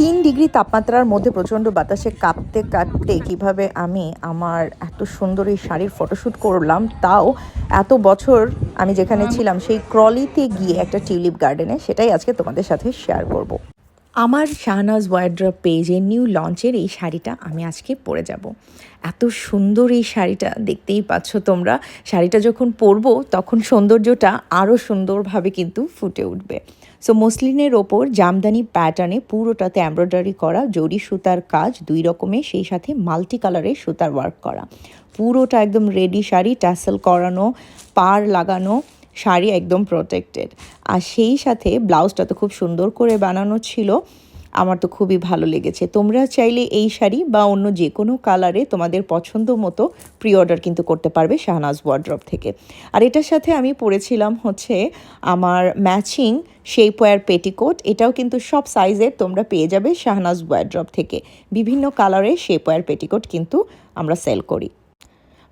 তিন ডিগ্রি তাপমাত্রার মধ্যে প্রচণ্ড বাতাসে কাঁপতে কাঁপতে কীভাবে আমি আমার এত সুন্দর এই শাড়ির ফটোশ্যুট করলাম তাও এত বছর আমি যেখানে ছিলাম সেই ক্রলিতে গিয়ে একটা টিউলিপ গার্ডেনে সেটাই আজকে তোমাদের সাথে শেয়ার করব। আমার শাহনাজ ওয়ার্ড্রপ পেজে নিউ লঞ্চের এই শাড়িটা আমি আজকে পরে যাব। এত সুন্দর এই শাড়িটা দেখতেই পাচ্ছ তোমরা। শাড়িটা যখন পরবো তখন সৌন্দর্যটা আরও সুন্দরভাবে কিন্তু ফুটে উঠবে। সো মসলিনের ওপর জামদানি প্যাটার্নে পুরোটাতে এমব্রয়ডারি করা, জরি সুতার কাজ, দুই রকমের সেই সাথে মাল্টি কালারের সুতার ওয়ার্ক করা। পুরোটা একদম রেডি শাড়ি ট্যাসেল করানো, পার লাগানো, শাড়ি একদম প্রোটেক্টেড আর সেই সাথে ব্লাউজটা তো খুব সুন্দর করে বানানো ছিল। আমার তো খুবই ভালো লেগেছে। তোমরা চাইলে এই শাড়ি বা অন্য যে কোনো কালারে তোমাদের পছন্দ মতো প্রি অর্ডার কিন্তু করতে পারবে শাহনাজ ওয়ার্ড্রপ থেকে। আর এটার সাথে আমি পরেছিলাম হচ্ছে আমার ম্যাচিং শেপওয়্যার পেটিকোট এটাও কিন্তু সব সাইজের তোমরা পেয়ে যাবে শাহনাজ ওয়ার্ড্রপ থেকে। বিভিন্ন কালারে কালারের শেপওয়্যার পেটিকোট কিন্তু আমরা সেল করি।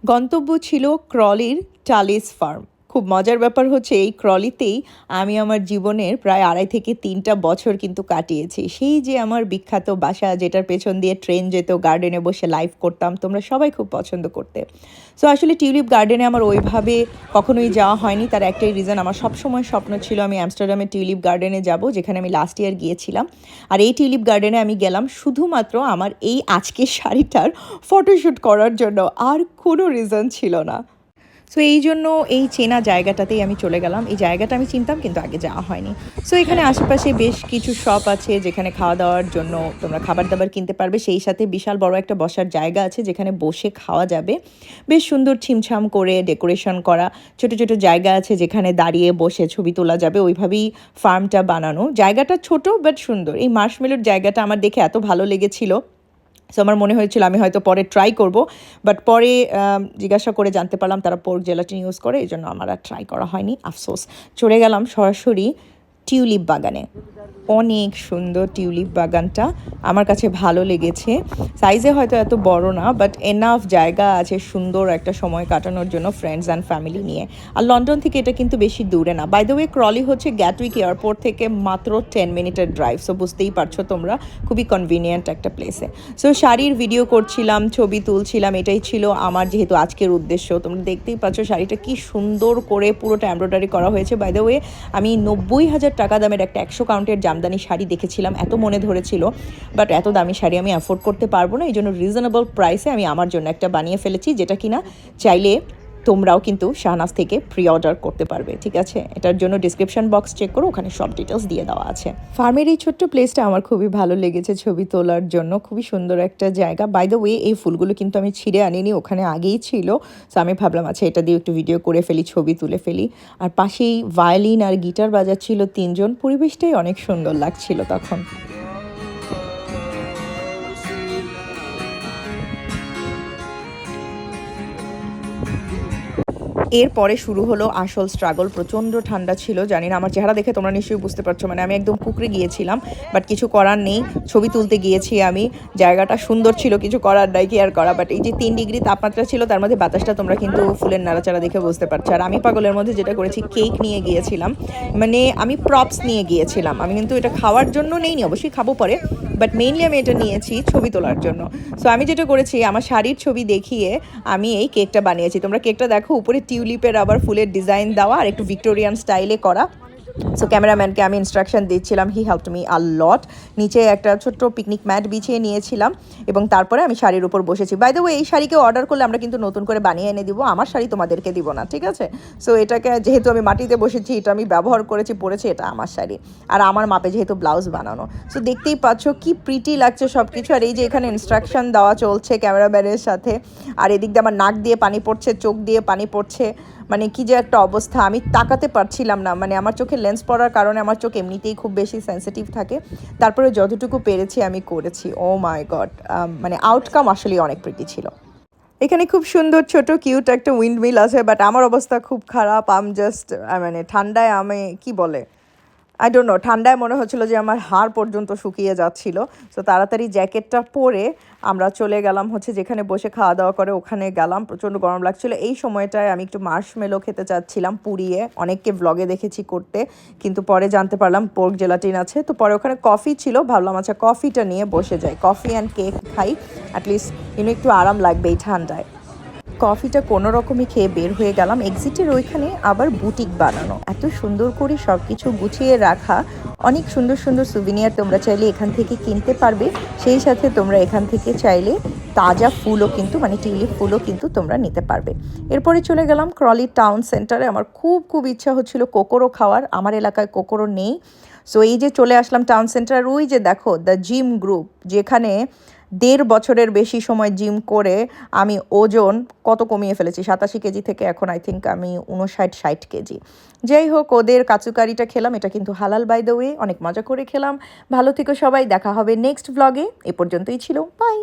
গন্তব্য ছিল ক্রলির টালিস ফার্ম খুব মজার ব্যাপার হচ্ছে এই ক্রলিতেই আমি আমার জীবনের প্রায় আড়াই থেকে তিনটা বছর কিন্তু কাটিয়েছি। সেই যে আমার বিখ্যাত বাসা যেটার পেছন দিয়ে ট্রেন যেত, গার্ডেনে বসে লাইভ করতাম, তোমরা সবাই খুব পছন্দ করতে। সো আসলে টিউলিপ গার্ডেনে আমার ওইভাবে কখনোই যাওয়া হয়নি। তার একটাই রিজন আমার সবসময় স্বপ্ন ছিল আমি অ্যামস্টারডামে টিউলিপ গার্ডেনে যাব, যেখানে আমি লাস্ট ইয়ার গিয়েছিলাম। আর এই টিউলিপ গার্ডেনে আমি গেলাম শুধুমাত্র আমার এই আজকের শাড়িটার ফটোশ্যুট করার জন্য। আর কোনো রিজন ছিল না। সো এই জন্য এই চেনা জায়গাটাতেই আমি চলে গেলাম। এই জায়গাটা আমি চিনতাম, কিন্তু আগে যাওয়া হয়নি। সো এখানে আশেপাশে বেশ কিছু শপ আছে, যেখানে খাওয়া দাওয়ার জন্য তোমরা খাবার দাবার কিনতে পারবে। সেই সাথে বিশাল বড় একটা বসার জায়গা আছে, যেখানে বসে খাওয়া যাবে। বেশ সুন্দর ছিমছাম করে ডেকোরেশন করা ছোট ছোট জায়গা আছে, যেখানে দাঁড়িয়ে বসে ছবি তোলা যাবে। ওইভাবেই ফার্মটা বানানো। জায়গাটা ছোট বাট সুন্দর। এই মার্শমেলোর জায়গাটা আমার দেখে এত ভালো লেগেছিল। সো আমার মনে হয়েছিল আমি হয়তো পরে ট্রাই করব বাট পরে জিজ্ঞাসা করে জানতে পারলাম তারা পোর্ক জেলাটিন ইউজ করে, এই জন্য আমার আর ট্রাই করা হয়নি। আফসোস। চলে গেলাম সরাসরি টিউলিপ বাগানে। অনেক সুন্দর টিউলিপ বাগানটা। আমার কাছে ভালো লেগেছে। সাইজে হয়তো এত বড় না বাট এনাফ জায়গা আছে সুন্দর একটা সময় কাটানোর জন্য ফ্রেন্ডস অ্যান্ড ফ্যামিলি নিয়ে। আর লন্ডন থেকে এটা কিন্তু বেশি দূরে না। বাই দ্য ওয়ে ক্রলি হচ্ছে গ্যাটউইক এয়ারপোর্ট থেকে মাত্র টেন মিনিটের ড্রাইভ সো বুঝতেই পারছ তোমরা খুবই কনভিনিয়েন্ট একটা প্লেসে সো শাড়ির ভিডিও করছিলাম, ছবি তুলছিলাম, এটাই ছিল আমার যেহেতু আজকের উদ্দেশ্য। তোমরা দেখতেই পাচ্ছ শাড়িটা কি সুন্দর করে পুরোটা এমব্রয়ডারি করা হয়েছে। বাই দ্য ওয়ে আমি নব্বই হাজার টাকা দামের একটা একশো কাউন্টের জামদানি শাড়ি দেখেছিলাম, এত মনে ধরেছিল বাট এত দামি শাড়ি আমি অ্যাফোর্ড করতে পারব না, এই জন্য রিজনেবল প্রাইসে আমি আমার জন্য একটা বানিয়ে ফেলেছি, যেটা কিনা চাইলে তোমরাও কিন্তু শাহনাজ থেকে প্রি অর্ডার করতে পারবে, ঠিক আছে? এটার জন্য ডিসক্রিপশন বক্স চেক করো ওখানে সব ডিটেলস দিয়ে দেওয়া আছে। ফার্মের এই ছোট্ট প্লেসটা আমার খুবই ভালো লেগেছে ছবি তোলার জন্য, খুবই সুন্দর একটা জায়গা। বাই দ্য ওয়ে এই ফুলগুলো কিন্তু আমি ছিঁড়ে আনিনি, ওখানে আগেই ছিল। সো আমি ভাবলাম আচ্ছা এটা দিয়ে একটু ভিডিও করে ফেলি, ছবি তুলে ফেলি। আর পাশেই ভায়োলিন আর গিটার বাজাচ্ছিল তিনজন, পরিবেশটাই অনেক সুন্দর লাগছিল তখন। এরপরে শুরু হলো আসল স্ট্রাগল প্রচণ্ড ঠান্ডা ছিল, জানি না, আমার চেহারা দেখে তোমরা নিশ্চয়ই বুঝতে পারছ। মানে আমি একদম কুকরে গিয়েছিলাম বাট কিছু করার নেই। ছবি তুলতে গিয়েছি আমি। জায়গাটা সুন্দর ছিল, কিছু করার নাই, কি আর করা? বাট এই যে তিন ডিগ্রি তাপমাত্রা ছিল, তার মধ্যে বাতাসটা তোমরা কিন্তু ফুলের নাড়াচাড়া দেখে বুঝতে পারছ। আর আমি পাগলের মধ্যে যেটা করেছি কেক নিয়ে গিয়েছিলাম। মানে আমি প্রপস নিয়ে গিয়েছিলাম। আমি কিন্তু এটা খাওয়ার জন্য নেইনি, অবশ্যই খাব পরে বাট মেইনলি আমি এটা নিয়েছি ছবি তোলার জন্য। সো আমি যেটা করেছি, আমার শাড়ির ছবি দেখিয়ে আমি এই কেকটা বানিয়েছি। তোমরা কেকটা দেখো, উপরে টিউলিপের আবার ফুলের ডিজাইন দেওয়া আর একটু ভিক্টোরিয়ান স্টাইলে করা। সো ক্যামেরাম্যানকে আমি ইনস্ট্রাকশন দিচ্ছিলাম he help me a lot নিচে একটা ছোট্ট পিকনিক ম্যাট বিছিয়ে নিয়েছিলাম এবং তারপরে আমি শাড়ির উপর বসেছি। বাই দ্য এই শাড়িকে অর্ডার করলে আমরা কিন্তু নতুন করে বানিয়ে এনে দিব, আমার শাড়ি তোমাদেরকে দিব না, ঠিক আছে? সো এটাকে যেহেতু আমি মাটিতে বসেছি, এটা আমি ব্যবহার করেছি, পরেছি, এটা আমার শাড়ি। আর আমার মাপে যেহেতু ব্লাউজ বানানো। সো দেখতেই পাচ্ছ কি প্রিটি লাগছে সব কিছু আর এই যে এখানে ইনস্ট্রাকশন দেওয়া চলছে ক্যামেরাম্যানের সাথে। আর এদিক দিয়ে আমার নাক দিয়ে পানি পড়ছে, চোখ দিয়ে পানি পড়ছে। মানে কি যে একটা অবস্থা, আমি তাকাতে পারছিলাম না। মানে আমার চোখে লেন্স পড়ার কারণে আমার চোখ এমনিতেই খুব বেশি সেন্সিটিভ থাকে। তারপরে যতটুকু পেরেছি আমি করেছি। ও মাই গড মানে আউটকাম আসলে অনেক প্রীতি ছিল। এখানে খুব সুন্দর, ছোট কিউট একটা উইন্ড মিল আছে বাট আমার অবস্থা খুব খারাপ। আম জাস্ট মানে ঠান্ডায় আমি, কি বলে? আই ডোন্ট নো ঠান্ডায় মনে হচ্ছিল যে আমার হাড় পর্যন্ত শুকিয়ে যাচ্ছিল। তো তাড়াতাড়ি জ্যাকেটটা পরে আমরা চলে গেলাম হচ্ছে যেখানে বসে খাওয়া দাওয়া করে ওখানে গেলাম, প্রচণ্ড গরম লাগছিল। এই সময়টায় আমি একটু মার্শমেলো খেতে চাচ্ছিলাম পুড়িয়ে, অনেককে ব্লগে দেখেছি করতে, কিন্তু পরে জানতে পারলাম পোর্ক জেলাটিন আছে। তো পরে ওখানে কফি ছিল, ভাবলাম আচ্ছা কফিটা নিয়ে বসে যাই। কফি অ্যান্ড কেক খাই অ্যাটলিস্ট ইউনো একটু আরাম লাগবে এই ঠান্ডায়। কফিটা কোনো রকমই খেয়ে বের হয়ে গেলাম। এক্সিটের ওইখানে আবার বুটিক বানানো। এত সুন্দর করে সব কিছু গুছিয়ে রাখা। অনেক সুন্দর সুন্দর সুবিনিয়ার তোমরা চাইলে এখান থেকে কিনতে পারবে। সেই সাথে তোমরা এখান থেকে চাইলে তাজা ফুলও কিন্তু মানে টিউলিপ ফুলও কিন্তু তোমরা নিতে পারবে। এরপরে চলে গেলাম ক্রলি টাউন সেন্টারে আমার খুব খুব ইচ্ছা হচ্ছিল কোকোরো খাওয়ার। আমার এলাকায় কোকোরো নেই। সো এই যে চলে আসলাম টাউন সেন্টার ওই যে দেখো দ্য জিম গ্রুপ যেখানে দেড় বছরের বেশি সময় জিম করে আমি ওজন কত কমিয়ে ফেলেছি? সাতাশি কেজি থেকে এখন আই থিঙ্ক আমি উনষাট ষাট কেজি। যাই হোক, ওদের কাচুকারিটা খেলাম, এটা কিন্তু হালাল বাই দ্য ওয়ে অনেক মজা করে খেলাম। ভালো থেকো সবাই, দেখা হবে নেক্সট ব্লগে এ পর্যন্তই ছিল। বাই